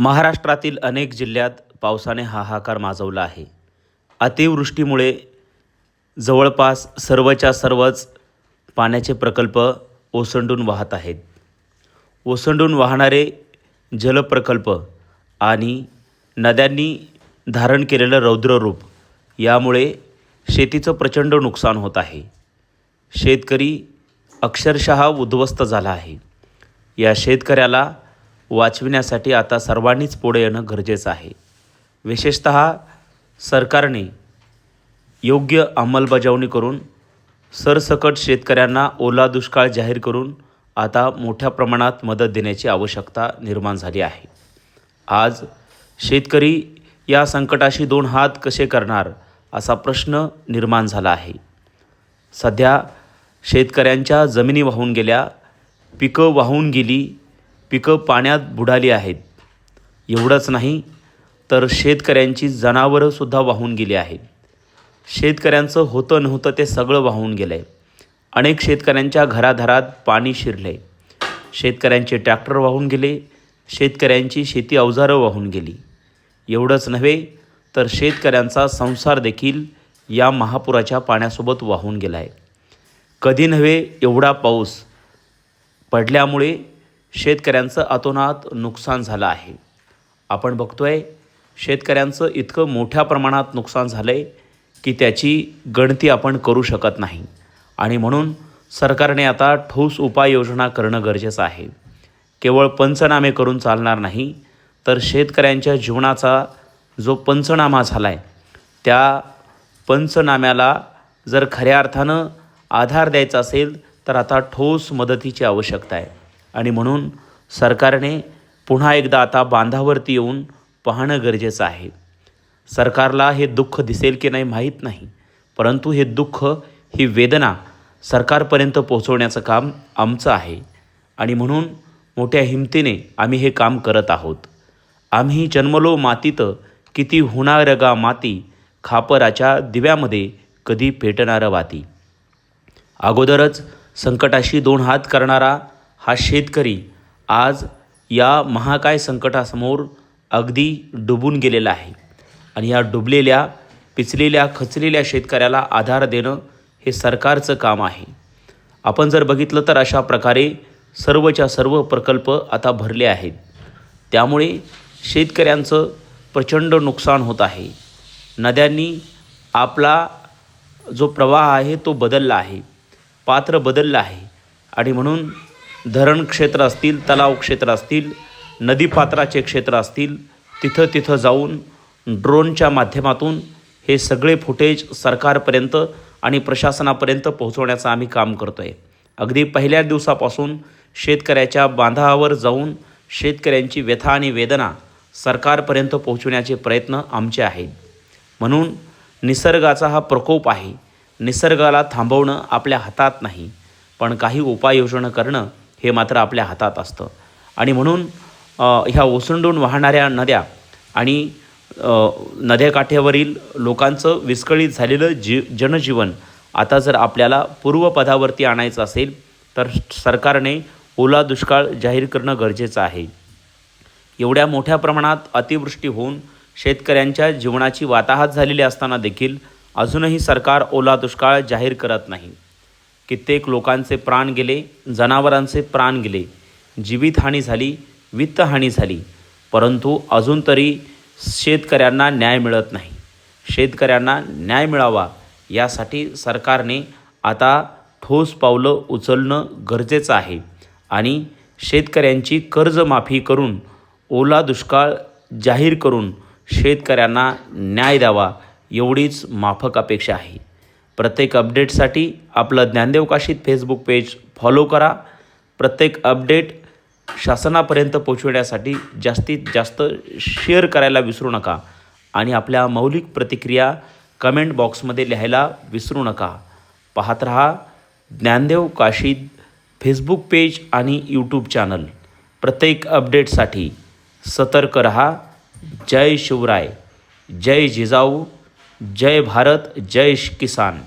महाराष्ट्रातील अनेक जिल्ह्यात पावसाने हाहाकार माजवला आहे. अतिवृष्टीमुळे जवळपास सर्वच्या सर्वच पाण्याचे प्रकल्प ओसंडून वाहत आहेत. ओसंडून वाहणारे जलप्रकल्प आणि नद्यांनी धारण केलेलं रौद्ररूप यामुळे शेतीचं प्रचंड नुकसान होत आहे. शेतकरी अक्षरशः उद्ध्वस्त झाला आहे. या शेतकऱ्याला वाचविण्यासाठी आता सर्वांनीच पुढे येणं गरजेचं आहे. विशेषत सरकारने योग्य अंमलबजावणी करून सरसकट शेतकऱ्यांना ओला दुष्काळ जाहीर करून आता मोठ्या प्रमाणात मदत देण्याची आवश्यकता निर्माण झाली आहे. आज शेतकरी या संकटाशी दोन हात कसे करणार असा प्रश्न निर्माण झाला आहे. सध्या शेतकऱ्यांच्या जमिनी वाहून गेल्या पिकं वाहून गेली पिकं पाण्यात बुडाली आहेत. एवढंच नाही तर शेतकऱ्यांची जनावरंसुद्धा वाहून गेली आहेत. शेतकऱ्यांचं होतं नव्हतं ते सगळं वाहून गेलं आहे अनेक शेतकऱ्यांच्या घराघरात पाणी शिरलं आहे शेतकऱ्यांचे ट्रॅक्टर वाहून गेले शेतकऱ्यांची शेती अवजारं वाहून गेली. एवढंच नव्हे तर शेतकऱ्यांचा संसार देखील या महापुराच्या पाण्यासोबत वाहून गेला आहे कधी नव्हे एवढा पाऊस पडल्यामुळे शेतकऱ्यांचं अतोनात नुकसान झालं आहे. आपण बघतोय शेतकऱ्यांचं इतकं मोठ्या प्रमाणात नुकसान झालं आहे की त्याची गणती आपण करू शकत नाही. आणि म्हणून सरकारने आता ठोस उपाययोजना करणं गरजेचं आहे. केवळ पंचनामे करून चालणार नाही तर शेतकऱ्यांच्या जीवनाचा जो पंचनामा झाला आहे त्या पंचनाम्याला जर खऱ्या अर्थानं आधार द्यायचा असेल तर आता ठोस मदतीची आवश्यकता आहे. आणि म्हणून सरकारने पुन्हा एकदा आता बांधावरती येऊन पाहणं गरजेचं आहे. सरकारला हे दुःख दिसेल की नाही माहीत नाही परंतु हे दुःख ही वेदना सरकारपर्यंत पोहोचवण्याचं काम आमचं आहे. आणि म्हणून मोठ्या हिमतीने आम्ही हे काम करत आहोत. आम्ही जन्मलो मातीत किती होणार गा माती खापराच्या दिव्यामध्ये कधी पेटणारं वाती? अगोदरच संकटाशी दोन हात करणारा हा शेतकरी आज या महाकाय संकटासमोर अगदी डुबून गेलेला आहे. आणि या डुबलेल्या पिचलेल्या खचलेल्या शेतकऱ्याला आधार देणं हे सरकारचं काम आहे. आपण जर बघितलं तर अशा प्रकारे सर्वच्या सर्व प्रकल्प आता भरले आहेत. त्यामुळे शेतकऱ्यांचं प्रचंड नुकसान होत आहे. नद्यांनी आपला जो प्रवाह आहे तो बदलला आहे. पात्र बदललं आहे. आणि म्हणून धरण क्षेत्र असतील तलाव क्षेत्र असतील नदीपात्राचे क्षेत्र असतील तिथं तिथं जाऊन ड्रोनच्या माध्यमातून हे सगळे फुटेज सरकारपर्यंत आणि प्रशासनापर्यंत पोहोचवण्याचं आम्ही काम करतो आहे अगदी पहिल्या दिवसापासून शेतकऱ्याच्या बांधावर जाऊन शेतकऱ्यांची व्यथा आणि वेदना सरकारपर्यंत पोहोचवण्याचे प्रयत्न आमचे आहेत. म्हणून निसर्गाचा हा प्रकोप आहे. निसर्गाला थांबवणं आपल्या हातात नाही पण काही उपाययोजना करणं हे मात्र आपल्या हातात असतं. आणि म्हणून ह्या ओसंडून वाहणाऱ्या नद्या आणि नद्याकाठ्यावरील लोकांचं विस्कळीत झालेलं जी जनजीवन आता जर आपल्याला पूर्वपदावरती आणायचं असेल तर सरकारने ओला दुष्काळ जाहीर करणं गरजेचं आहे. एवढ्या मोठ्या प्रमाणात अतिवृष्टी होऊन शेतकऱ्यांच्या जीवनाची वाताहत झालेली असताना देखील अजूनही सरकार ओला दुष्काळ जाहीर करत नाही. कित्येक लोकांचे प्राण गेले जनावरांचे प्राण गेले. जीवितहानी झाली वित्तहानी झाली. परंतु अजून तरी शेतकऱ्यांना न्याय मिळत नाही. शेतकऱ्यांना न्याय मिळावा यासाठी सरकारने आता ठोस पावलं उचलणं गरजेचं आहे आणि शेतकऱ्यांची कर्जमाफी करून ओला दुष्काळ जाहीर करून शेतकऱ्यांना न्याय द्यावा एवढीच माफक अपेक्षा आहे. प्रत्येक अपडेटसाठी आपलं Dnyandev Kashid Facebook page follow करा. प्रत्येक अपडेट शासनापर्यंत पोचवण्यासाठी जास्तीत जास्त शेअर करायला विसरू नका. आणि आपल्या मौलिक प्रतिक्रिया कमेंट बॉक्समध्ये लिहायला विसरू नका. पाहत रहा ज्ञानदेव काशीद फेसबुक पेज आणि यूट्यूब चॅनल प्रत्येक अपडेटसाठी सतर्क रहा. जय शिवराय जय जिजाऊ जय भारत जय किसान.